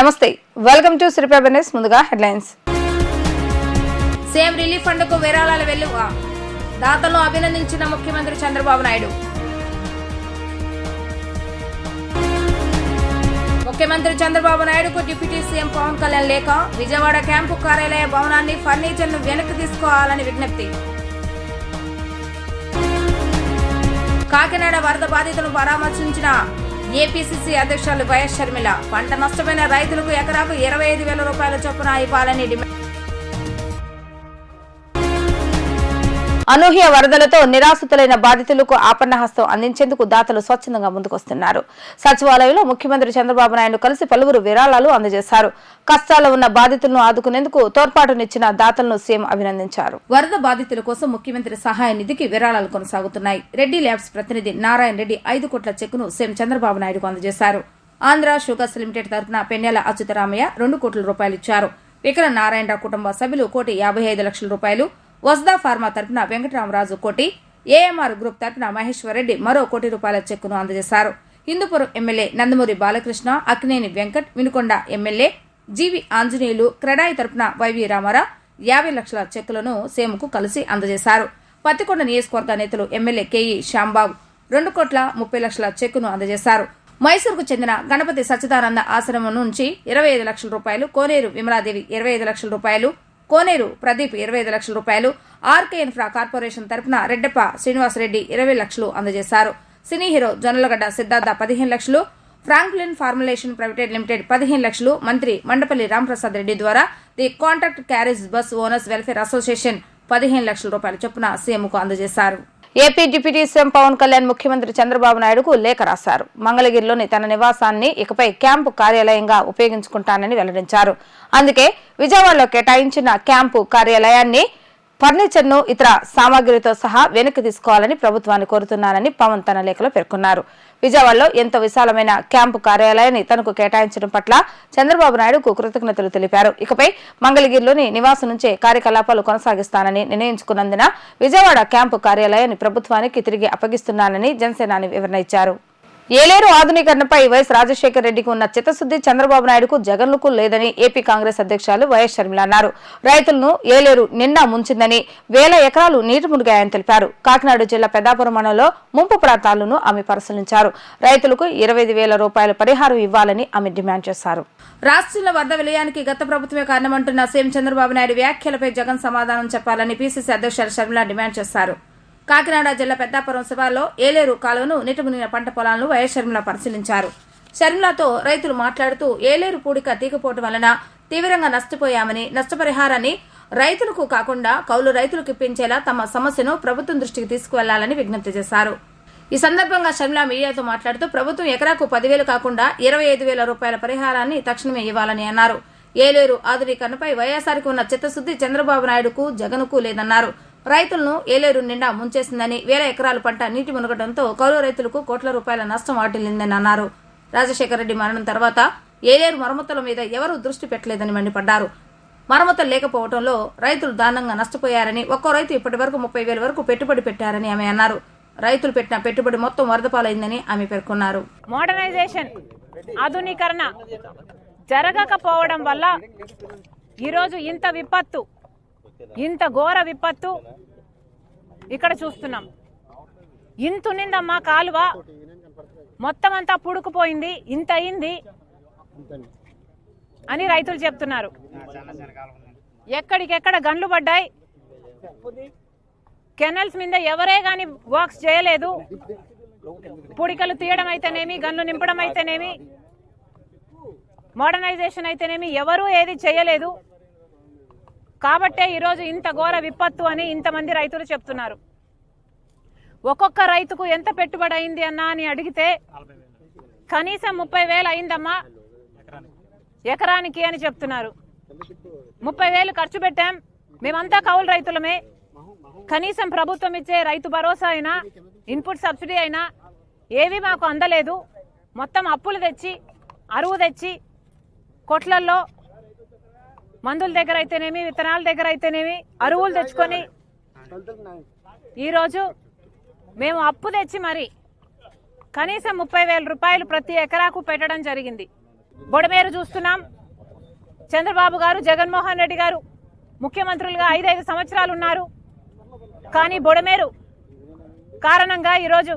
నమస్తే welcome to Sriprabha ముందుగా headlines. CM relief ఫండ్కు విరాళాల వెల్లువ దాతలను అభినందించిన ముఖ్యమంత్రి చంద్రబాబు నాయుడు. ముఖ్యమంత్రి చంద్రబాబు నాయుడుకు డిప్యూటీ సీఎం పవన్ కళ్యాణ్ లేఖ విజయవాడ క్యాంపు కార్యాలయ భవనాన్ని ఫర్నిచర్ను వెనక్కి తీసుకోవాలని విజ్ఞప్తి. కాకినాడ వరద బాధితులను పరామర్శించిన ఏపీసీసీ అధ్యక్షులు వైఎస్ షర్మిల. పంట నష్టమైన రైతులకు ఎకరాకు ఇరవై ఐదు వేల రూపాయల చొప్పున ఇవ్వాలని డిమాండ్ అనూహ్య వరదలతో నిరాశ్రితులైన బాధితులకు ఆపన్నహస్తం అందించేందుకు దాతలు స్వచ్ఛందంగా ముందుకొస్తున్నారు. సచివాలయంలో ముఖ్యమంత్రి చంద్రబాబు నాయుడు కలిసి పలువురు విరాళాలు అందజేశారు. కష్టాల్లో ఉన్న బాధితులను ఆదుకునేందుకు తోడ్పాటునిచ్చిన దాతలను సీఎం అభినందించారు. వరద బాధితుల కోసం ముఖ్యమంత్రి సహాయ నిధికి విరాళాలు కొనసాగుతున్నాయి. రెడ్డి ల్యాబ్స్ ప్రతినిధి నారాయణ రెడ్డి ఐదు కోట్ల చెక్కును సీఎం చంద్రబాబు నాయుడుకు అందజేశారు. ఆంధ్ర షుగర్స్ లిమిటెడ్ తరఫున పెన్నెల అచ్యుతరామయ్య రెండు కోట్ల రూపాయలు ఇచ్చారు. విక్రమ్ నారాయణరావు కుటుంబ సభ్యులు కోటి యాభై ఐదు లక్షల రూపాయలు వస్దా ఫార్మా తరపున వెంకటరామరాజు కోటి ఏఎంఆర్ గ్రూప్ తరపున మహేశ్వర్ రెడ్డి మరో కోటి రూపాయల చెక్కును అందజేశారు. Hindupuram MLA Nandamuri Balakrishna Akkineni Venkat Vinukonda MLA GV Anjaneyulu CREDAI తరపున వైవి రామారావు యాభై లక్షల చెక్కులను సేముకు కలిసి అందజేశారు. పత్తికొండ నియోజకవర్గ నేతలు ఎమ్మెల్యే కేఈ శ్యాంబాబు రెండు కోట్ల ముప్పై లక్షల చెక్కును అందజేశారు. మైసూరుకు చెందిన గణపతి సచ్చిదానంద ఆశ్రమం నుంచి ఇరవై ఐదు లక్షల రూపాయలు కోనేరు విమలాదేవి ఇరవై ఐదు లక్షల రూపాయలు కోనేరు ప్రదీప్ ఇరవై ఐదు లక్షల రూపాయలు ఆర్కే ఇన్ఫ్రా కార్పొరేషన్ తరపున రెడ్డప్ప శ్రీనివాసరెడ్డి ఇరవై లక్షలు అందజేశారు. సినీ హీరో జొన్నలగడ్డ సిద్ధార్థ పదిహేను లక్షలు ఫ్రాంక్లిన్ ఫార్ములేషన్ ప్రైవేట్ లిమిటెడ్ పదిహేను లక్షలు మంత్రి మండపల్లి రాంప్రసాద్ రెడ్డి ద్వారా the contract carriage bus owners welfare association పదిహేను లక్షల రూపాయల చొప్పున సీఎంకు అందజేశారు. AP deputy CM Pawan Kalyan ముఖ్యమంత్రి చంద్రబాబు నాయుడుకు లేఖ రాశారు. మంగళగిరిలోని తన నివాసాన్ని ఇకపై క్యాంపు కార్యాలయంగా ఉపయోగించుకుంటానని వెల్లడించారు. అందుకే విజయవాడలో కేటాయించిన క్యాంపు కార్యాలయాన్ని ఫర్నిచర్ను ఇతర సామాగ్రితో సహా వెనక్కి తీసుకోవాలని ప్రభుత్వాన్ని కోరుతున్నానని పవన్ తన లేఖలో పేర్కొన్నారు. విజయవాడలో ఎంతో విశాలమైన క్యాంపు కార్యాలయాన్ని తనకు కేటాయించడం పట్ల చంద్రబాబు నాయుడుకు కృతజ్ఞతలు తెలిపారు. ఇకపై మంగళగిరిలోని నివాసం నుంచే కార్యకలాపాలు కొనసాగిస్తానని నిర్ణయించుకున్నందున విజయవాడ క్యాంపు కార్యాలయాన్ని ప్రభుత్వానికి తిరిగి అప్పగిస్తున్నానని జనసేనాని వివరణ ఇచ్చారు. ఏలేరు ఆధునీకరణపై వైఎస్ రాజశేఖర రెడ్డికి ఉన్న చిత్తశుద్ది చంద్రబాబు నాయుడుకు జగన్లకు లేదని ఏపీ కాంగ్రెస్ అధ్యక్షులు వైఎస్ షర్మిల అన్నారు. రైతులను ఏలేరు నిండా ముంచిందని వేల ఎకరాలు నీటి మునిగాయని తెలిపారు. కాకినాడ జిల్లా పెదాపురం మండలంలో ముంపు ప్రాంతాలను ఆమె పరిశీలించారు. రైతులకు ఇరవై వేల రూపాయల పరిహారం ఇవ్వాలని ఆమె డిమాండ్ చేశారు. రాష్ట్రంలో వరద విలయానికి గత ప్రభుత్వమే కారణమంటున్న సీఎం చంద్రబాబు నాయుడు వ్యాఖ్యలపై జగన్ సమాధానం చెప్పాలని పీసీసీ అధ్యక్షులు షర్మిల డిమాండ్ చేశారు. కాకినాడ జిల్లా పెద్దాపురం శివార్లో ఏలేరు కాలువను నీటి మునిగిన పంట పొలాలను వైఎస్ షర్మిల పరిశీలించారు. షర్మిలతో రైతులు మాట్లాడుతూ ఏలేరు పూడిక తీకపోవటం వలన తీవ్రంగా నష్టపోయామని నష్టపరిహారాన్ని రైతులకు కాకుండా కౌలు రైతులకు ఇప్పించేలా తమ సమస్యను ప్రభుత్వం దృష్టికి తీసుకువెళ్ళాలని విజ్ఞప్తి చేశారు. ఈ సందర్భంగా షర్మిల మీడియాతో మాట్లాడుతూ ప్రభుత్వం ఎకరాకు పదివేలు కాకుండా ఇరవై ఐదు వేల రూపాయల పరిహారాన్ని తక్షణమే ఇవ్వాలని అన్నారు. ఏలేరు ఆధునీకరణపై వైఎస్ఆర్కి ఉన్న చిత్తశుద్ది చంద్రబాబు నాయుడుకు జగన్కు లేదన్నారు. రైతులను ఏలేరు నిండా ముంచేసిందని వేల ఎకరాల పంట నీటి మునగడంతో కౌలు రైతులకు కోట్ల రూపాయల నష్టం వాటిల్లిందని అన్నారు. రాజశేఖర రెడ్డి మరణం తర్వాత ఏలేరు మరమ్మతుల మీద ఎవరూ దృష్టి పెట్టలేదని మండిపడ్డారు. మరమ్మతులు లేకపోవడంలో రైతులు దారుణంగా నష్టపోయారని ఒక్కో రైతు ఇప్పటి వరకు ముప్పై వేల వరకు పెట్టుబడి పెట్టారని ఆమె అన్నారు. రైతులు పెట్టిన పెట్టుబడి మొత్తం వరదపాలైందని ఆమె పేర్కొన్నారు. మోడర్నైజేషన్ ఆధునీకరణ జరగకపోవడం వల్ల ఈరోజు ఇంత విపత్తు ఇంత ఘోర విపత్తు ఇక్కడ చూస్తున్నాం. ఇంత ఇంతునిందమ్మా కాలువ మొత్తం అంతా పుడుకుపోయింది. ఇంత అయింది అని రైతులు చెప్తున్నారు. ఎక్కడికెక్కడ గండ్లు పడ్డాయి. కెనల్స్ మీద ఎవరే గాని వర్క్స్ చేయలేదు. పుడికలు తీయడం అయితేనేమి గన్లు నింపడం అయితేనేమి మోడర్నైజేషన్ అయితేనేమి ఎవరూ ఏది చేయలేదు. కాబట్టే ఈరోజు ఇంత ఘోర విపత్తు అని ఇంతమంది రైతులు చెప్తున్నారు. ఒక్కొక్క రైతుకు ఎంత పెట్టుబడి అయింది అన్నా అని అడిగితే కనీసం ముప్పై వేలు అయిందమ్మా. ఎకరానికి అని చెప్తున్నారు. ముప్పై వేలు ఖర్చు పెట్టాం. మేమంతా కౌలు రైతులమే. కనీసం ప్రభుత్వం ఇచ్చే రైతు భరోసా అయినా ఇన్పుట్ సబ్సిడీ అయినా ఏవి మాకు అందలేదు. మొత్తం అప్పులు తెచ్చి అరువు తెచ్చి కొట్లల్లో మందుల దగ్గర అయితేనేమి విత్తనాల దగ్గర అయితేనేమి అరువులు తెచ్చుకొని ఈరోజు మేము అప్పు తెచ్చి మరి కనీసం ముప్పై వేల రూపాయలు ప్రతి ఎకరాకు పెట్టడం జరిగింది. బొడమేరు చూస్తున్నాం. చంద్రబాబు గారు జగన్మోహన్ రెడ్డి గారు ముఖ్యమంత్రులుగా ఐదైదు సంవత్సరాలు ఉన్నారు. కానీ బొడమేరు కారణంగా ఈరోజు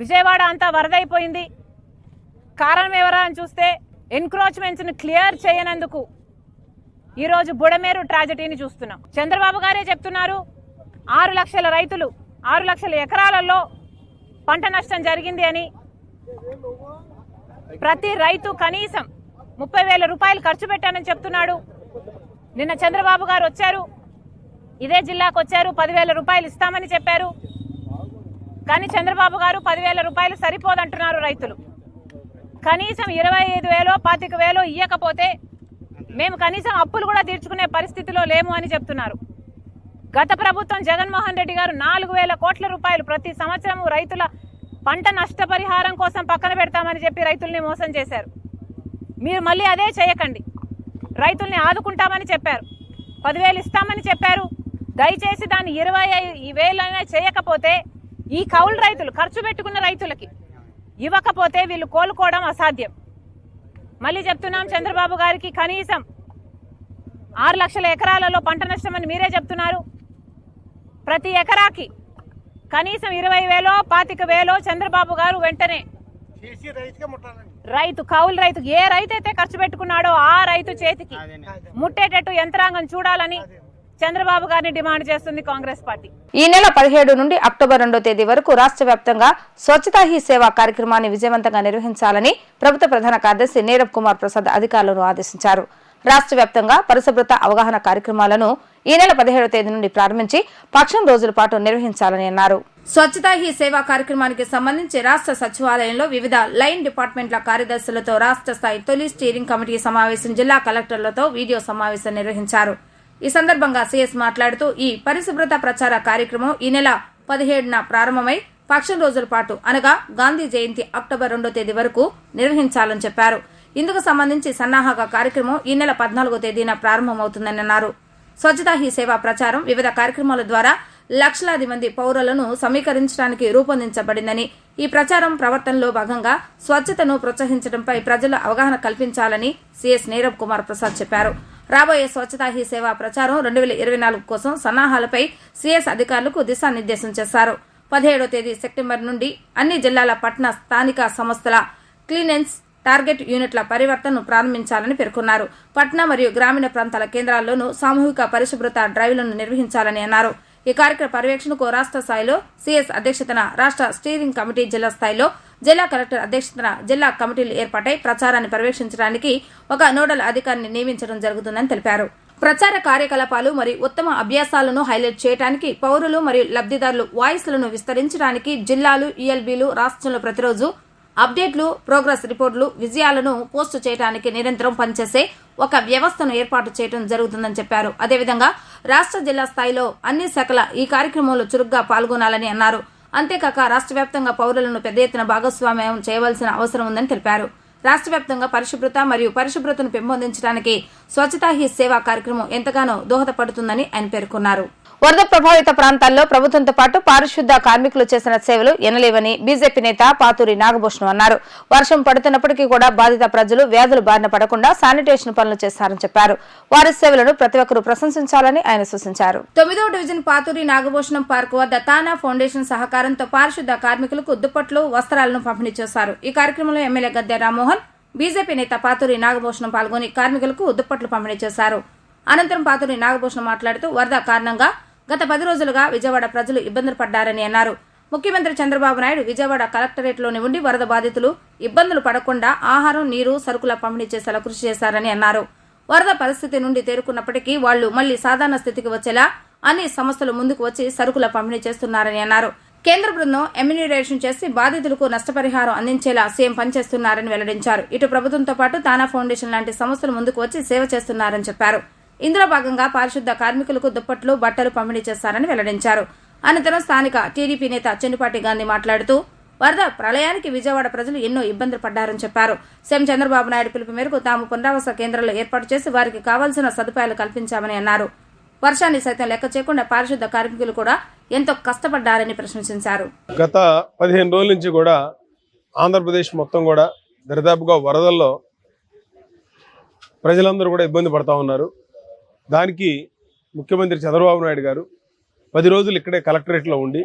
విజయవాడ అంతా వరదైపోయింది. కారణం ఎవరా అని చూస్తే ఎన్క్రోచ్మెంట్స్ను క్లియర్ చేయనందుకు ఈరోజు బుడమేరు ట్రాజడీని చూస్తున్నాం. చంద్రబాబు గారే చెప్తున్నారు ఆరు లక్షల రైతులు ఆరు లక్షల ఎకరాలలో పంట నష్టం జరిగింది అని. ప్రతి రైతు కనీసం ముప్పై వేల రూపాయలు ఖర్చు పెట్టానని చెప్తున్నాడు. నిన్న చంద్రబాబు గారు వచ్చారు ఇదే జిల్లాకు వచ్చారు పదివేల రూపాయలు ఇస్తామని చెప్పారు. కానీ చంద్రబాబు గారు పదివేల రూపాయలు సరిపోదంటున్నారు రైతులు. కనీసం ఇరవై ఐదు వేలో పాతిక వేలో ఇయ్యకపోతే మేము కనీసం అప్పులు కూడా తీర్చుకునే పరిస్థితిలో లేము అని చెప్తున్నారు. గత ప్రభుత్వం జగన్మోహన్ రెడ్డి గారు నాలుగు వేల కోట్ల రూపాయలు ప్రతి సంవత్సరం రైతుల పంట నష్టపరిహారం కోసం పక్కన పెడతామని చెప్పి రైతుల్ని మోసం చేశారు. మీరు మళ్ళీ అదే చేయకండి. రైతుల్ని ఆదుకుంటామని చెప్పారు. పదివేలు ఇస్తామని చెప్పారు. దయచేసి దాన్ని ఇరవై ఐ- వేలైనా చేయకపోతే ఈ కౌలు రైతులు ఖర్చు పెట్టుకున్న రైతులకి ఇవ్వకపోతే వీళ్ళు కోలుకోవడం అసాధ్యం. మళ్ళీ చెప్తున్నాం చంద్రబాబు గారికి కనీసం ఆరు లక్షల ఎకరాలలో పంట నష్టం అని మీరే చెప్తున్నారు. ప్రతి ఎకరాకి కనీసం ఇరవై వేలో పాతిక వేలో చంద్రబాబు గారు వెంటనే రైతు కౌలు రైతు ఏ రైతు అయితే ఖర్చు పెట్టుకున్నాడో ఆ రైతు చేతికి ముట్టేటట్టు యంత్రాంగం చూడాలని చంద్రబాబు గారిని డిమాండ్ చేస్తుంది కాంగ్రెస్ పార్టీ. ఈ నెల పదిహేడు నుండి అక్టోబర్ రెండో తేదీ వరకు రాష్ట్ర వ్యాప్తంగా స్వచ్ఛతా హీ సేవా కార్యక్రమాన్ని విజయవంతంగా నిర్వహించాలని ప్రభుత్వ ప్రధాన కార్యదర్శి నీరబ్ కుమార్ ప్రసాద్ అధికారులను ఆదేశించారు. రాష్ట్ర వ్యాప్తంగా పరిశుభ్రత అవగాహన కార్యక్రమాలను ఈ నెల పదిహేడో తేదీ నుండి ప్రారంభించి పక్షం రోజుల పాటు నిర్వహించాలని అన్నారు. స్వచ్ఛతా హీ సేవా కార్యక్రమానికి సంబంధించి రాష్ట్ర సచివాలయంలో వివిధ లైన్ డిపార్ట్మెంట్ల కార్యదర్శులతో రాష్ట్ర స్థాయి తొలి స్టీరింగ్ కమిటీ సమావేశం జిల్లా కలెక్టర్లతో వీడియో సమావేశం నిర్వహించారు. ఈ సందర్భంగా సీఎస్ మాట్లాడుతూ ఈ పరిశుభ్రత ప్రచార కార్యక్రమం ఈ నెల పదిహేడున ప్రారంభమై పక్షం రోజుల పాటు అనగా గాంధీ జయంతి అక్టోబర్ రెండో తేదీ వరకు నిర్వహించాలని చెప్పారు. ఇందుకు సంబంధించి సన్నాహక కార్యక్రమం ఈ నెల పద్నాలుగో తేదీన ప్రారంభమవుతుందని అన్నారు. స్వచ్ఛతా హీ సేవా ప్రచారం వివిధ కార్యక్రమాల ద్వారా లక్షలాది మంది పౌరులను సమీకరించడానికి రూపొందించబడిందని ఈ ప్రచారం ప్రవర్తనలో భాగంగా స్వచ్ఛతను ప్రోత్సహించడంపై ప్రజలు అవగాహన కల్పించాలని సీఎస్ నీరబ్ కుమార్ ప్రసాద్ చెప్పారు. రాబోయే స్వచ్ఛతా హీ సేవా ప్రచారం రెండు వేల ఇరవై నాలుగు కోసం సన్నాహాలపై సీఎస్ అధికారులకు దిశానిర్దేశం చేశారు. పదిహేడో తేదీ సెప్టెంబర్ నుండి అన్ని జిల్లాల పట్టణ స్థానిక సంస్థల క్లీనెన్స్ టార్గెట్ యూనిట్ల పరివర్తనను ప్రారంభించాలని పేర్కొన్నారు. పట్టణ మరియు గ్రామీణ ప్రాంతాల కేంద్రాల్లోనూ సామూహిక పరిశుభ్రత డ్రైవ్లను నిర్వహించాలని అన్నారు. ఈ కార్యక్రమ పర్యవేక్షణకు రాష్ట్ర స్థాయిలో సీఎస్ అధ్యక్షతన రాష్ట్ర స్టీరింగ్ కమిటీ జిల్లా స్థాయిలో జిల్లా కలెక్టర్ అధ్యక్షతన జిల్లా కమిటీలు ఏర్పాటై ప్రచారాన్ని పర్యవేక్షించడానికి ఒక నోడల్ అధికారిని నియమించడం జరుగుతుందని తెలిపారు. ప్రచార కార్యకలాపాలు మరియు ఉత్తమ అభ్యాసాలను హైలైట్ చేయడానికి పౌరులు మరియు లబ్ధిదారులు వాయిస్లను విస్తరించడానికి జిల్లాలు ఈఎల్బీలు రాష్ట్రంలో ప్రతిరోజు అప్డేట్లు ప్రోగ్రెస్ రిపోర్టులు విజయాలను పోస్టు చేయడానికి నిరంతరం పనిచేసే ఒక వ్యవస్థను ఏర్పాటు చేయడం జరుగుతుందని చెప్పారు. అదేవిధంగా రాష్ట్ర జిల్లా స్థాయిలో అన్ని శాఖల ఈ కార్యక్రమంలో చురుగ్గా పాల్గొనాలని అన్నారు. అంతేకాక రాష్ట్ర వ్యాప్తంగా పౌరులను పెద్ద ఎత్తున భాగస్వామ్యం చేయవలసిన అవసరం ఉందని తెలిపారు. రాష్ట్ర వ్యాప్తంగా పరిశుభ్రత మరియు పరిశుభ్రతను పెంపొందించడానికి స్వచ్ఛతా హీ సేవా కార్యక్రమం ఎంతగానో దోహదపడుతుందని ఆయన పేర్కొన్నారు. వరద ప్రభావిత ప్రాంతాల్లో ప్రభుత్వంతో పాటు పారిశుద్ధ కార్మికులు చేసిన సేవలు ఎనలేవని బీజేపీ నేత పాతూరి నాగభూషణం అన్నారు. వర్షం పడుతున్నప్పటికీ కూడా బాధిత ప్రజలు వ్యాధులు బారిన పడకుండా శానిటేషన్ పనులు చేస్తారని చెప్పారు. వారి సేవలను ప్రతి ఒక్కరూ ప్రశంసించాలని ఆయన సూచించారు. తొమ్మిదో డివిజన్ పాతూరి నాగభూషణం పార్క్ వద్ద తానా ఫౌండేషన్ సహకారంతో పారిశుద్ధ కార్మికులకు దుప్పట్లు వస్త్రాలను పంపిణీ చేశారు. ఈ కార్యక్రమంలో ఎమ్మెల్యే గద్దె రామ్మోహన్ బీజేపీ నేత పాతూరి నాగభూషణం పాల్గొని కార్మికులకు దుప్పట్లు పంపిణీ చేశారు. అనంతరం పాతూరి నాగభూషణం మాట్లాడుతూ వరద కారణంగా గత పది రోజులుగా విజయవాడ ప్రజలు ఇబ్బందులు పడ్డారని అన్నారు. ముఖ్యమంత్రి చంద్రబాబు నాయుడు విజయవాడ కలెక్టరేట్లోని ఉండి వరద బాధితులు ఇబ్బందులు పడకుండా ఆహారం నీరు సరుకుల పంపిణీ చేసేలా కృషి చేశారని అన్నారు. వరద పరిస్థితి నుండి తేరుకున్నప్పటికీ వాళ్ళు మళ్ళీ సాధారణ స్థితికి వచ్చేలా అన్ని సంస్థలు ముందుకు వచ్చి సరుకుల పంపిణీ చేస్తున్నారని అన్నారు. కేంద్ర బృందం ఎమ్యూనిరేషన్ చేసి బాధితులకు నష్టపరిహారం అందించేలా సీఎం పనిచేస్తున్నారని వెల్లడించారు. ఇటు ప్రభుత్వంతో పాటు తానా ఫౌండేషన్ లాంటి సంస్థలు ముందుకు వచ్చి సేవ చేస్తున్నారని చెప్పారు. ఇందులో భాగంగా పారిశుద్ధ కార్మికులకు దుప్పట్లు బట్టలు పంపిణీ చేస్తారని వెల్లడించారు. అనంతరం స్థానిక టీడీపీ నేత చెన్నుపాటి గాంధీ మాట్లాడుతూ వరద ప్రళయానికి విజయవాడ ప్రజలు ఎన్నో ఇబ్బందులు పడ్డారని చెప్పారు. సీఎం చంద్రబాబు నాయుడు పిలుపు మేరకు తాము పునరావాస కేంద్రాలు ఏర్పాటు చేసి వారికి కావాల్సిన సదుపాయాలు కల్పించామని అన్నారు. వర్షాన్ని సైతం లెక్క చేయకుండా పారిశుద్ధ కార్మికులు కూడా ఎంతో కష్టపడ్డారని ప్రశంసించారు. గత పదిహేను రోజుల నుంచి కూడా ఆంధ్రప్రదేశ్ మొత్తం కూడా దరిదాపుగా వరదల్లో ప్రజలందరూ కూడా ఇబ్బంది పడతా ఉన్నారు. దానికి ముఖ్యమంత్రి చంద్రబాబు నాయుడు గారు పది రోజులు ఇక్కడే కలెక్టరేట్లో ఉండి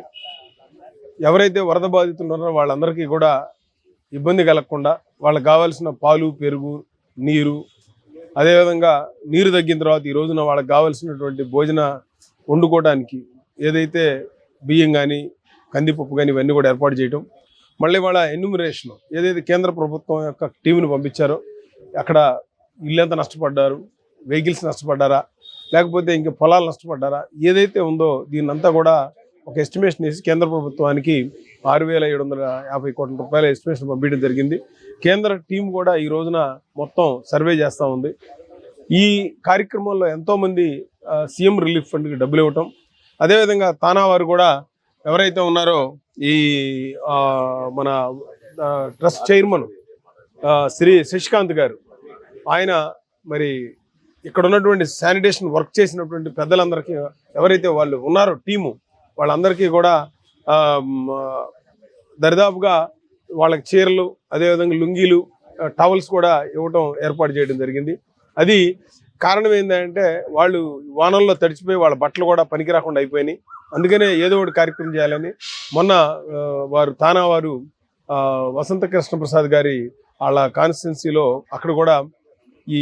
ఎవరైతే వరద బాధితులు ఉన్నారో వాళ్ళందరికీ కూడా ఇబ్బంది కలగకుండా వాళ్ళకి కావాల్సిన పాలు పెరుగు నీరు అదేవిధంగా నీరు తగ్గిన తర్వాత ఈ రోజున వాళ్ళకి కావాల్సినటువంటి భోజన వండుకోవడానికి ఏదైతే బియ్యం కానీ కందిపప్పు కానీ ఇవన్నీ కూడా ఏర్పాటు చేయటం మళ్ళీ వాళ్ళ ఎన్యూమరేషన్ ఏదైతే కేంద్ర ప్రభుత్వం యొక్క టీంని పంపించారో అక్కడ ఇల్లంతా నష్టపడ్డారు వెహికల్స్ నష్టపడ్డారా లేకపోతే ఇంకా పొలాలు నష్టపడ్డారా? ఏదైతే ఉందో దీన్నంతా కూడా ఒక ఎస్టిమేషన్ వేసి కేంద్ర ప్రభుత్వానికి ఆరు వేల ఏడు వందల యాభై కోట్ల రూపాయల ఎస్టిమేషన్ పంపించడం జరిగింది. కేంద్ర టీం కూడా ఈ రోజున మొత్తం సర్వే చేస్తూ ఉంది. ఈ కార్యక్రమంలో ఎంతోమంది సీఎం రిలీఫ్ ఫండ్కి డబ్బులు ఇవ్వటం అదేవిధంగా తానా వారు కూడా ఎవరైతే ఉన్నారో ఈ మన ట్రస్ట్ చైర్మన్ శ్రీ శశికాంత్ గారు ఆయన మరి ఇక్కడ ఉన్నటువంటి శానిటేషన్ వర్క్ చేసినటువంటి పెద్దలందరికీ ఎవరైతే వాళ్ళు ఉన్నారో టీము వాళ్ళందరికీ కూడా దరిదాపుగా వాళ్ళకి చీరలు అదేవిధంగా లుంగీలు టవల్స్ కూడా ఇవ్వటం ఏర్పాటు చేయడం జరిగింది. అది కారణం ఏంటంటే వాళ్ళు వానల్లో తడిచిపోయి వాళ్ళ బట్టలు కూడా పనికి రాకుండా అయిపోయినాయి. అందుకనే ఏదో ఒకటి కార్యక్రమం చేయాలని మొన్న వారు తానా వారు వసంత కృష్ణ ప్రసాద్ గారి వాళ్ళ కాన్స్టిట్యున్సీలో అక్కడ కూడా ఈ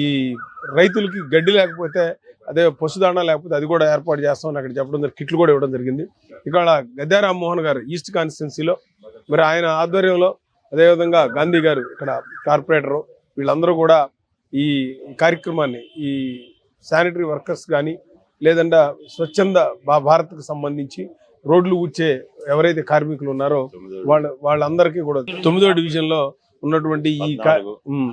రైతులకి గడ్డి లేకపోతే అదే పశుదాణ లేకపోతే అది కూడా ఏర్పాటు చేస్తామని అక్కడ చెప్పడం జరిగింది కిట్లు కూడా ఇవ్వడం జరిగింది. ఇక్కడ గద్దా రామ్మోహన్ గారు ఈస్ట్ కాన్స్టిట్యున్సీలో మరి ఆయన ఆధ్వర్యంలో అదేవిధంగా గాంధీ గారు ఇక్కడ కార్పొరేటరు వీళ్ళందరూ కూడా ఈ కార్యక్రమాన్ని ఈ శానిటరీ వర్కర్స్ కానీ లేదంటే స్వచ్ఛంద భారత్కు సంబంధించి రోడ్లు ఊడ్చే ఎవరైతే కార్మికులు ఉన్నారో వాళ్ళ వాళ్ళందరికీ కూడా తొమ్మిదో డివిజన్లో ఉన్నటువంటి ఈ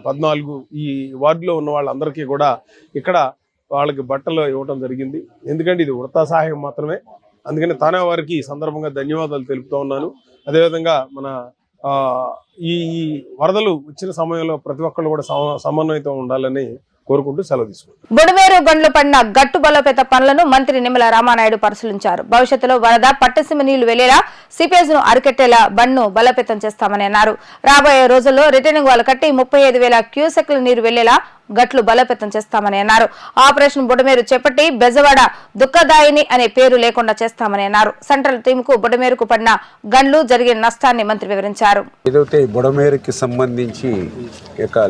పద్నాలుగు. ఈ వార్డులో ఉన్న వాళ్ళందరికీ కూడా ఇక్కడ వాళ్ళకి బట్టలు ఇవ్వడం జరిగింది. ఎందుకంటే ఇది వృత్తా సహాయం మాత్రమే. అందుకని తానా వారికి ఈ సందర్భంగా ధన్యవాదాలు తెలుపుతూ ఉన్నాను. అదేవిధంగా మన ఆ, ఈ ఈ వరదలు వచ్చిన సమయంలో ప్రతి ఒక్కళ్ళు కూడా సమ- సమన్వయంతో ఉండాలని కోరుకుంటూ సెలవు తీసుకుంటాను బుడమేరు బండ్లు పడిన గట్టు బలోపేత పనులను మంత్రి నిమ్మల రామానాయుడు పరిశీలించారు. భవిష్యత్తులో వరద పట్టసీమ నీళ్ళు వెళ్ళేలా సిపేజ్ను అరికట్టేలా బండ్ను బలోపేతం చేస్తామని అన్నారు రాబోయే రోజుల్లో రిటర్నింగ్ వాల్ కట్టి ముప్పై ఐదు వేల క్యూసెక్ల నీరు వెళ్ళేలా గట్లు బలోపేతం చేస్తామని అన్నారు ఆపరేషన్ బుడమేరు చేపట్టి బెజవాడ దుఃఖదాయిని అనే పేరు లేకుండా చేస్తామని అన్నారు సెంట్రల్ టీమ్కు బుడమేరుకు పడిన గండ్లు జరిగిన నష్టాన్ని మంత్రి వివరించారు. ఏదైతే బుడమేరుకి సంబంధించి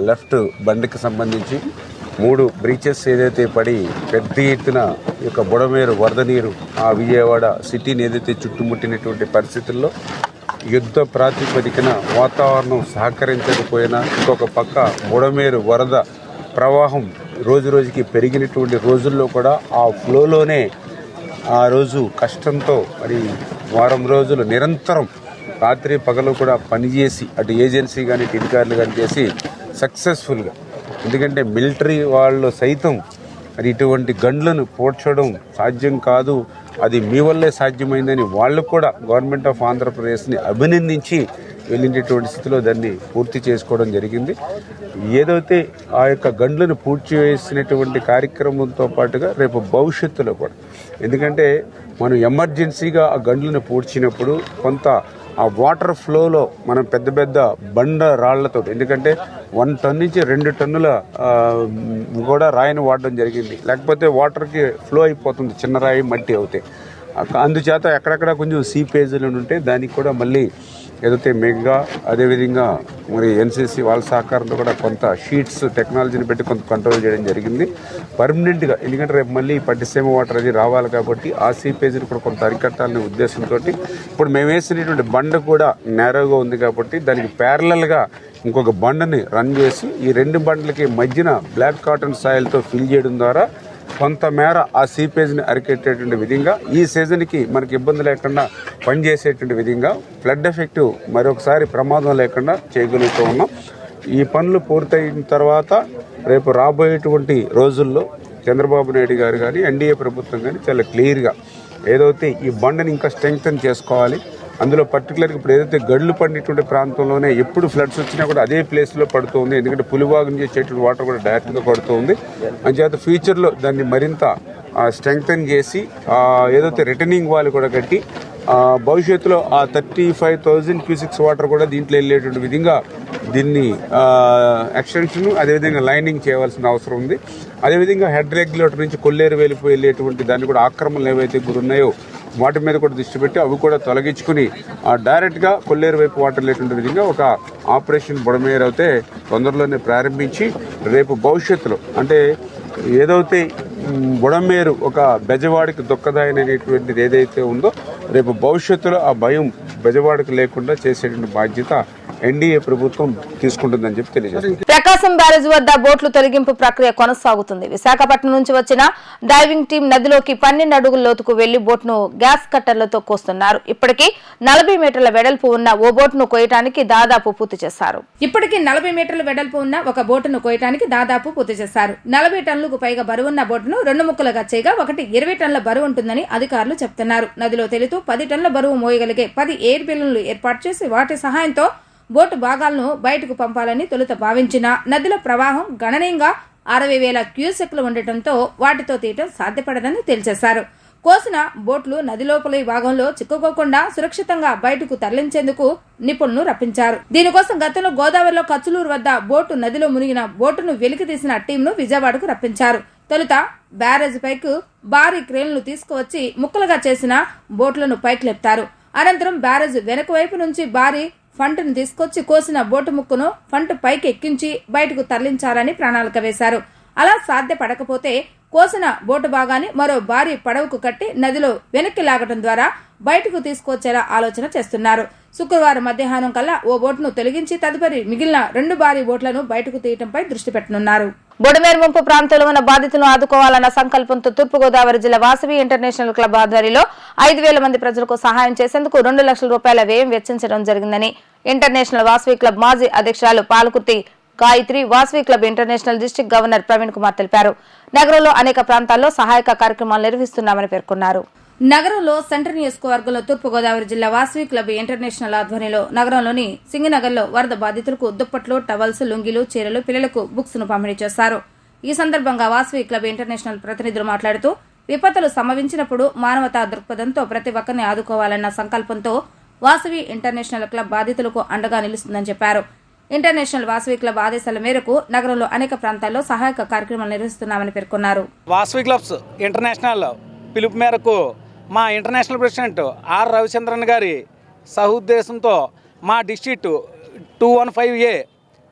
లెఫ్ట్ బండికి సంబంధించి మూడు బ్రీచెస్ ఏదైతే పడి పెద్ద ఎత్తున యొక్క బుడమేరు వరద నీరు ఆ విజయవాడ సిటీని ఏదైతే చుట్టుముట్టినటువంటి పరిస్థితుల్లో యుద్ధ ప్రాతిపదికన వాతావరణం సహకరించకపోయినా ఇంకొక పక్క బుడమేరు వరద ప్రవాహం రోజు రోజుకి పెరిగినటువంటి రోజుల్లో కూడా ఆ ఫ్లోలోనే ఆ రోజు కష్టంతో మరి వారం రోజులు నిరంతరం రాత్రి పగలు కూడా పనిచేసి అటు ఏజెన్సీ కానీ అధికారులు కానీ చేసి సక్సెస్ఫుల్గా ఎందుకంటే మిలిటరీ వాళ్ళు సైతం మరి ఇటువంటి గండ్లను పోడ్చడం సాధ్యం కాదు. అది మీ వల్లే సాధ్యమైందని వాళ్ళు కూడా గవర్నమెంట్ ఆఫ్ ఆంధ్రప్రదేశ్ని అభినందించి వెళ్ళినటువంటి స్థితిలో దాన్ని పూర్తి చేసుకోవడం జరిగింది. ఏదైతే ఆ యొక్క గండ్లను పూర్తి చేసినటువంటి కార్యక్రమంతో పాటుగా రేపు భవిష్యత్తులో కూడా. ఎందుకంటే మనం ఎమర్జెన్సీగా ఆ గండ్లను పూడ్చినప్పుడు కొంత ఆ వాటర్ ఫ్లోలో మనం పెద్ద పెద్ద బండ రాళ్ళతో ఎందుకంటే వన్ టన్ నుంచి రెండు టన్నుల కూడా రాయిని వాడడం జరిగింది. లేకపోతే వాటర్కి ఫ్లో అయిపోతుంది చిన్న రాయి మట్టి అవుతాయి అందుచేత ఎక్కడెక్కడ కొంచెం సీపేజీలు ఉంటే దానికి కూడా మళ్ళీ ఏదైతే మెగా అదేవిధంగా మరి ఎన్సీసీ వాళ్ళ సహకారంతో కూడా కొంత షీట్స్ టెక్నాలజీని పెట్టి కొంత కంట్రోల్ చేయడం జరిగింది. పర్మనెంట్గా ఎందుకంటే రేపు మళ్ళీ పట్టిసీమ వాటర్ అది రావాలి కాబట్టి ఆ సీపేజీని కూడా కొంత అరికట్టాలనే ఉద్దేశంతో ఇప్పుడు మేము వేసినటువంటి బండ కూడా నేరోగా ఉంది కాబట్టి దానికి ప్యారలల్గా ఇంకొక బండని రన్ చేసి ఈ రెండు బండ్లకి మధ్యన బ్లాక్ కాటన్ సాయిల్తో ఫిల్ చేయడం ద్వారా కొంతమేర ఆ సీపేజ్ని అరికెట్టేటువంటి విధంగా ఈ సీజన్కి మనకి ఇబ్బంది లేకుండా పనిచేసేటువంటి విధంగా ఫ్లడ్ ఎఫెక్ట్ మరొకసారి ప్రమాదం లేకుండా చేయగలుగుతూ ఉన్నాం. ఈ పనులు పూర్తయిన తర్వాత రేపు రాబోయేటువంటి రోజుల్లో చంద్రబాబు నాయుడు గారు కానీ ఎన్డీఏ ప్రభుత్వం కానీ చాలా క్లియర్గా ఏదైతే ఈ బండని ఇంకా స్ట్రెంగ్తన్ చేసుకోవాలి అందులో పర్టికులర్గా ఇప్పుడు ఏదైతే గడ్లు పడినటువంటి ప్రాంతంలోనే ఎప్పుడు ఫ్లడ్స్ వచ్చినా కూడా అదే ప్లేస్లో పడుతుంది. ఎందుకంటే పులివాగు నుంచి వచ్చేటువంటి వాటర్ కూడా డైరెక్ట్గా పడుతుంది. అంచేత ఫ్యూచర్లో దాన్ని మరింత స్ట్రెంగ్తన్ చేసి ఏదైతే రిటర్నింగ్ వాళ్ళు కూడా కట్టి భవిష్యత్తులో ఆ thirty five thousand cusecs water కూడా దీంట్లో వెళ్ళేటువంటి విధంగా దీన్ని ఎక్స్టెన్షన్ అదేవిధంగా లైనింగ్ చేయవలసిన అవసరం ఉంది. అదేవిధంగా హెడ్ రెగ్యులేటర్ నుంచి కొల్లేరు వెళ్ళిపోయి వెళ్ళేటువంటి దాన్ని కూడా ఆక్రమణలు ఏవైతే గురున్నాయో వాటి మీద కూడా దృష్టి పెట్టి అవి కూడా తొలగించుకుని ఆ, డైరెక్ట్గా కొల్లేరు వైపు వాటర్ లేటువంటి విధంగా ఒక ఆపరేషన్ బుడమేరు అయితే తొందరలోనే ప్రారంభించి రేపు భవిష్యత్తులో అంటే ఏదైతే బుడమేరు ఒక బెజవాడికి దుఃఖదాయననేటువంటిది ఏదైతే ఉందో రేపు భవిష్యత్తులో ఆ భయం బెజవాడికి లేకుండా చేసేటువంటి బాధ్యత ఎన్డీఏ ప్రభుత్వం తీసుకుంటుందని చెప్పి తెలియజేస్తుంది. ప్రకాశం బ్యారేజ్ వద్ద బోట్ల తొలగింపు ప్రక్రియ కొనసాగుతుంది. విశాఖపట్నం నుంచి వచ్చిన డైవింగ్ టీం నదిలోకి పన్నెండు అడుగుల లోతుకు వెళ్ళి బోట్ను గ్యాస్ కట్టర్లతో కోస్తున్నారు. ఇప్పటికీ నలభై మీటర్ల వెడల్పు ఉన్న ఓ బోట్ను కోయటానికి దాదాపు పూర్తి చేశారు. ఇప్పటికి నలభై మీటర్ల వెడల్పు ఉన్న ఒక బోటును కోయటానికి దాదాపు పూర్తి చేశారు. నలభై టన్నులకు పైగా బరువున్న బోటును రెండు ముక్కలుగా చేయగా ఒకటి ఇరవై టన్నుల బరువు ఉంటుందని అధికారులు చెప్తున్నారు. నదిలో తెలుతూ పది టన్నుల బరువు మోయగలిగే పది ఎయిర్ బెలూన్లు ఏర్పాటు చేసి వాటి సహాయంతో బోటు భాగాలను బయటకు పంపాలని తొలుత భావించిన నదుల ప్రవాహం గణనీయంగా అరవై వేల క్యూసెక్లు ఉండటంతో వాటితో తీయటం సాధ్యపడదని తేల్చేశారు. కోసిన బోట్లు నది లోపలి భాగంలో చిక్కుకోకుండా సురక్షితంగా బయటకు తరలించేందుకు నిపుణులు రప్పించారు. దీనికోసం గతంలో గోదావరిలో కచ్చులూరు వద్ద బోటు నదిలో మునిగిన బోటును వెలికి తీసిన టీంను విజయవాడకు రప్పించారు. తొలుత బ్యారేజ్ పైకు భారీ క్రేన్లు తీసుకువచ్చి ముక్కలుగా చేసిన బోట్లను పైకి లేపుతారు. అనంతరం బ్యారేజ్ వెనక వైపు నుంచి భారీ ఫంటును తీసుకొచ్చి కోసిన బోటు ముక్కును ఫంట్ పైకి ఎక్కించి బయటకు తరలించాలని ప్రణాళిక వేశారు. అలా సాధ్యపడకపోతే కోసిన బోటు భాగాన్ని మరో భారీ పడవకు కట్టి నదిలో వెనక్కి లాగటం ద్వారా బయటకు తీసుకొచ్చేలా ఆలోచన చేస్తున్నారు. శుక్రవారం మధ్యాహ్నం కల్లా ఓ బోటును తొలగించి తదుపరి మిగిలిన రెండు భారీ బోట్లను బయటకు తీయటంపై దృష్టి పెట్టనున్నారు. బుడమేరు ముంపు ప్రాంతంలో ఉన్న బాధితులను ఆదుకోవాలన్న సంకల్పంతో తూర్పుగోదావరి జిల్లా వాసవి ఇంటర్నేషనల్ క్లబ్ ఆధ్వర్యంలో ఐదు వేల మంది ప్రజలకు సహాయం చేసేందుకు రెండు లక్షల రూపాయల వ్యయం వెచ్చించడం జరిగిందని ఇంటర్నేషనల్ వాసవి క్లబ్ మాజీ అధ్యక్షురాలు Palakurthi Gayatri Vasavi club international district governor Praveen Kumar తెలిపారు. నగరంలో అనేక ప్రాంతాల్లో సహాయక కార్యక్రమాలు నిర్వహిస్తున్నామని పేర్కొన్నారు. నగరంలో సెంటర్ నియోజకవర్గంలో తూర్పుగోదావరి జిల్లా వాసవి క్లబ్ ఇంటర్నేషనల్ ఆధ్వర్యంలో నగరంలోని సింగనగర్లో వరద బాధితులకు దుప్పట్లు టవల్స్ లుంగీలు చీరలు పిల్లలకు బుక్స్ను పంపిణీ చేశారు. ఈ సందర్భంగా వాసవి క్లబ్ ఇంటర్నేషనల్ ప్రతినిధులు మాట్లాడుతూ విపత్తులు సంభవించినప్పుడు మానవతా దృక్పథంతో ప్రతి ఒక్కరిని ఆదుకోవాలన్న సంకల్పంతో వాసవి ఇంటర్నేషనల్ క్లబ్ బాధితులకు అండగా నిలుస్తుందని చెప్పారు. ఇంటర్నేషనల్ వాసవి క్లబ్ ఆదేశాల మేరకు నగరంలో అనేక ప్రాంతాల్లో సహాయక కార్యక్రమాలు నిర్వహిస్తున్నామని పేర్కొన్నారు. వాసవి క్లబ్స్ ఇంటర్నేషనల్ పిలుపు మేరకు మా ఇంటర్నేషనల్ ప్రెసిడెంట్ ఆర్ రవిచంద్రన్ గారి సహుద్దేశంతో మా డిస్ట్రిక్ట్ టూ వన్ ఫైవ్ ఏ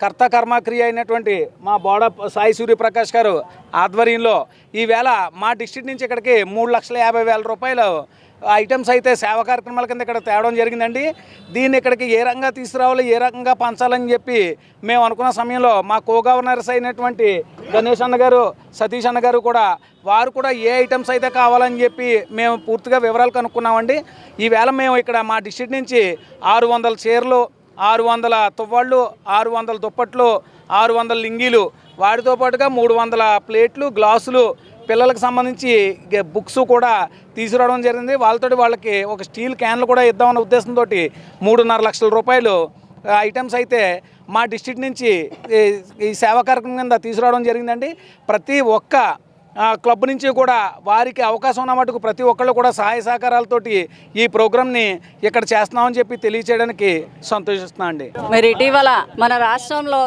కర్త కర్మక్రియ అయినటువంటి మా బోడ సాయి సూర్యప్రకాష్ గారు ఆధ్వర్యంలో ఈవేళ మా డిస్టిక్ నుంచి ఇక్కడికి మూడు లక్షల యాభై వేల రూపాయలు ఐటమ్స్ అయితే సేవా కార్యక్రమాల కింద ఇక్కడ తేవడం జరిగిందండి. దీన్ని ఇక్కడికి ఏ రకంగా తీసుకురావాలి ఏ రకంగా పంచాలని చెప్పి మేము అనుకున్న సమయంలో మా కో గవర్నర్స్ అయినటువంటి గణేష్ అన్న గారు సతీష్ అన్న గారు కూడా వారు కూడా ఏ ఐటమ్స్ అయితే కావాలని చెప్పి మేము పూర్తిగా వివరాలు కనుక్కున్నామండి. ఈవేళ మేము ఇక్కడ మా డిస్ట్రిక్ట్ నుంచి ఆరు వందల చీరలు ఆరు వందల తువ్వాళ్ళు ఆరు వందల దుప్పట్లు ఆరు వందల లింగీలు వాటితో పాటుగా మూడు వందల ప్లేట్లు గ్లాసులు పిల్లలకు సంబంధించి బుక్స్ కూడా తీసుకురావడం జరిగింది. వాళ్ళతోటి వాళ్ళకి ఒక స్టీల్ క్యాన్లు కూడా ఇద్దామన్న ఉద్దేశంతో మూడున్నర లక్షల రూపాయలు ఐటమ్స్ అయితే మా డిస్ట్రిక్ట్ నుంచి ఈ- ఈ సేవా కార్యక్రమం కింద తీసుకురావడం జరిగిందండి. ప్రతి ఒక్క క్లబ్ నుంచి కూడా వారికి అవకాశం ఉన్న మటుకు ప్రతి ఒక్కళ్ళు కూడా సహాయ సహకారాలతోటి ఈ ప్రోగ్రామ్ని ఇక్కడ చేస్తున్నామని చెప్పి తెలియచేయడానికి సంతోషిస్తున్నా అండి. మరి ఇటీవల మన రాష్ట్రంలో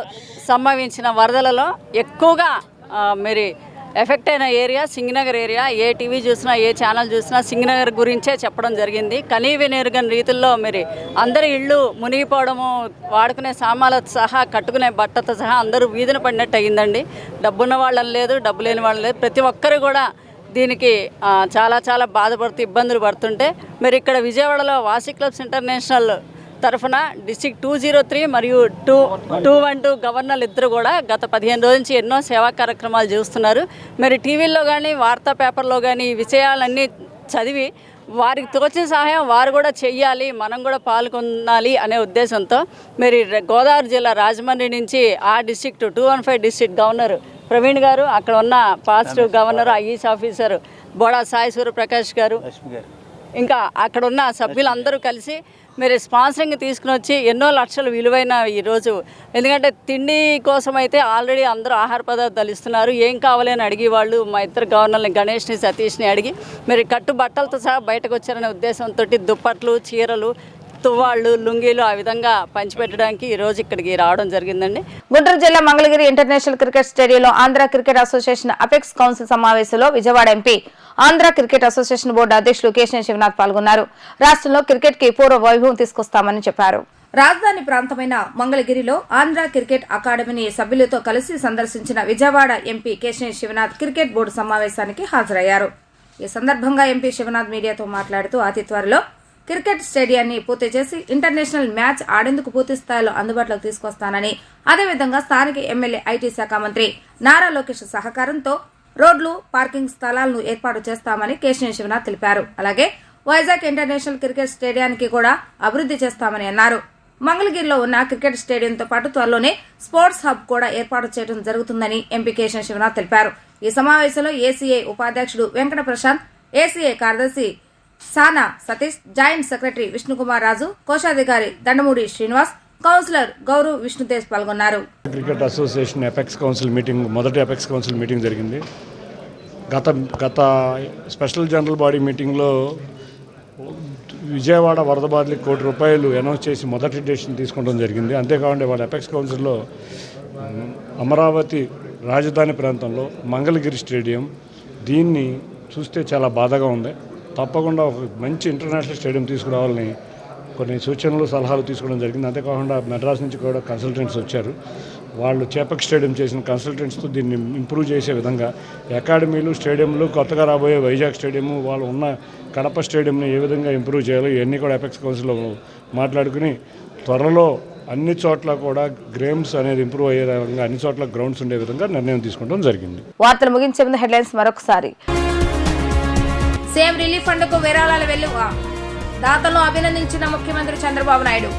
సంభవించిన వరదలలో ఎక్కువగా మరి ఎఫెక్ట్ అయిన ఏరియా సింగనగర్ ఏరియా. ఏ టీవీ చూసినా ఏ ఛానల్ చూసినా సింగనగర్ గురించే చెప్పడం జరిగింది. కనీవి నేరుగని రీతుల్లో మరి అందరి ఇళ్ళు మునిగిపోవడము వాడుకునే సామాన్లతో సహా కట్టుకునే బట్టతో సహా అందరూ వీధిన పడినట్టు అయ్యిందండి. డబ్బున్న వాళ్ళని లేదు డబ్బు లేని వాళ్ళని లేదు. ప్రతి ఒక్కరు కూడా దీనికి చాలా చాలా బాధపడుతూ ఇబ్బందులు పడుతుంటే మరి ఇక్కడ విజయవాడలో వాసి క్లబ్స్ ఇంటర్నేషనల్ తరఫున డిస్టిక్ టూ జీరో త్రీ మరియు టూ టూ వన్ టూ గవర్నర్లు ఇద్దరు కూడా గత పదిహేను రోజుల నుంచి ఎన్నో సేవా కార్యక్రమాలు చేస్తున్నారు. మరి టీవీల్లో కానీ వార్తా పేపర్లో కానీ విషయాలన్నీ చదివి వారికి తోచిన సహాయం వారు కూడా చెయ్యాలి మనం కూడా పాల్గొనాలి అనే ఉద్దేశంతో మరి గోదావరి జిల్లా రాజమండ్రి నుంచి ఆ district two one five district governor Praveen గారు అక్కడ ఉన్న positive governor IES officer Boda Sai Suryaprakash గారు. ఇంకా అక్కడ ఉన్న సభ్యులందరూ కలిసి మీరు స్పాన్సరింగ్ తీసుకుని వచ్చి ఎన్నో లక్షలు విలువైన ఈరోజు ఎందుకంటే తిండి కోసం అయితే ఆల్రెడీ అందరూ ఆహార పదార్థాలు ఇస్తున్నారు. ఏం కావాలని అడిగి వాళ్ళు మా ఇద్దరు గవర్నర్ని గణేష్ని సతీష్ని అడిగి మీరు కట్టు బట్టలతో సహా బయటకు వచ్చారనే ఉద్దేశంతో దుప్పట్లు చీరలు తువ్వాళ్ళు లుంగీలు ఆ విధంగా పంచిపెట్టడానికి ఈరోజు ఇక్కడికి రావడం జరిగిందండి. గుంటూరు జిల్లా మంగళగిరి ఇంటర్నేషనల్ క్రికెట్ స్టేడియంలో Andhra cricket association apex council సమావేశంలో Vijayawada MP Andhra cricket association board అధ్యక్షులు కేశవ శివనాథ్ పాల్గొన్నారు. రాష్ట్రంలో క్రికెట్కి పూర్వ వైభవం తీసుకొస్తామని చెప్పారు. రాజధాని ప్రాంతమైన మంగళగిరిలో ఆంధ్ర క్రికెట్ అకాడమీని సభ్యులతో కలిసి సందర్శించిన Vijayawada MP Keshava Sivanath cricket board సమావేశానికి హాజరయ్యారు. ఈ సందర్భంగా ఎంపీ శివనాథ్ మీడియాతో మాట్లాడుతూ అతి త్వరలో క్రికెట్ స్టేడియాన్ని పూర్తి చేసి ఇంటర్నేషనల్ మ్యాచ్ ఆడేందుకు పూర్తి స్థాయిలో అందుబాటులోకి తీసుకొస్తానని అదేవిధంగా స్థానిక ఎమ్మెల్యే ఐటీ శాఖ మంత్రి నారా లోకేష్ సహకారంతో రోడ్లు పార్కింగ్ స్థలాలను ఏర్పాటు చేస్తామని కేశవ శివనాథ్ తెలిపారు. అలాగే వైజాగ్ ఇంటర్నేషనల్ క్రికెట్ స్టేడియానికి కూడా అభివృద్ధి చేస్తామని అన్నారు. మంగళగిరిలో ఉన్న క్రికెట్ స్టేడియంతో పాటు త్వరలోనే స్పోర్ట్స్ హబ్ కూడా ఏర్పాటు చేయడం జరుగుతుందని ఎంపీ కేశవ శివనాథ్ తెలిపారు. ఈ సమావేశంలో ఏసీఐ ఉపాధ్యక్షుడు వెంకట ప్రశాంత్ ఏసీఐ కార్యదర్శి సానా సతీష్ జాయింట్ సెక్రటరీ విష్ణుకుమార్ రాజు కోశాధికారి దండమూడి శ్రీనివాస్ కౌన్సిలర్ గౌరవ్ విష్ణుతేజ్ పాల్గొన్నారు. Cricket association apex council meeting మొదటి ఎపెక్స్ కౌన్సిల్ మీటింగ్ జరిగింది. గత గత స్పెషల్ జనరల్ బాడీ మీటింగ్లో విజయవాడ వరద బాధితులకు కోటి రూపాయలు అనౌన్స్ చేసి మొదటి డెసిషన్ తీసుకోవడం జరిగింది. అంతేకాకుండా వాళ్ళ ఎపెక్స్ కౌన్సిల్లో అమరావతి రాజధాని ప్రాంతంలో మంగళగిరి స్టేడియం దీన్ని చూస్తే చాలా బాధగా ఉంది. తప్పకుండా ఒక మంచి ఇంటర్నేషనల్ స్టేడియం తీసుకురావాలని కొన్ని సూచనలు సలహాలు తీసుకోవడం జరిగింది. అంతేకాకుండా మెడ్రాస్ నుంచి కూడా కన్సల్టెంట్స్ వచ్చారు. వాళ్ళు చేపక్ స్టేడియం చేసిన కన్సల్టెంట్స్తో దీన్ని ఇంప్రూవ్ చేసే విధంగా అకాడమీలు స్టేడియంలు కొత్తగా రాబోయే వైజాగ్ స్టేడియము వాళ్ళు ఉన్న కడప స్టేడియంని ఏ విధంగా ఇంప్రూవ్ చేయాలో ఇవన్నీ కూడా ఎపెక్స్ కౌన్సిల్లో మాట్లాడుకుని త్వరలో అన్ని చోట్ల కూడా గేమ్స్ అనేది ఇంప్రూవ్ అయ్యే విధంగా అన్ని చోట్ల గ్రౌండ్స్ ఉండే విధంగా నిర్ణయం తీసుకోవడం జరిగింది. వార్తలు ముగించే ముందు హెడ్లైన్స్ మరొకసారి. సీఎం రిలీఫ్ ఫండ్కు విరాళాలు విరాళాల దాతలను అభినందించిన ముఖ్యమంత్రి చంద్రబాబు నాయుడు.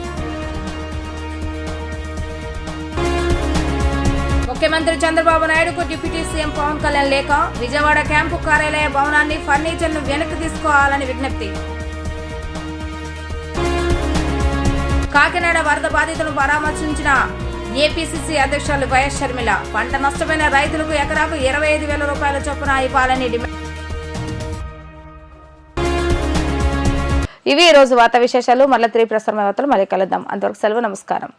ముఖ్యమంత్రి చంద్రబాబు నాయుడుకు డిప్యూటీ సీఎం పవన్ కళ్యాణ్ లేఖ విజయవాడ క్యాంపు కార్యాలయ భవనాన్ని ఫర్నిచర్ను వెనక్కి తీసుకోవాలని విజ్ఞప్తి. కాకినాడ వరద బాధితులను పరామర్శించిన ఏపీసీసీ అధ్యక్షులు వైఎస్ షర్మిల పంట నష్టమైన రైతులకు ఎకరాకు ఇరవై ఐదు వేల రూపాయల చొప్పున ఇవ్వాలని డిమాండ్ ఇవి ఈ రోజు వార్తా విశేషాలు. మళ్ళీ తిరిగి ప్రసారం వార్తలు మళ్ళీ కలుద్దాం. అంతవరకు సెలవు నమస్కారం.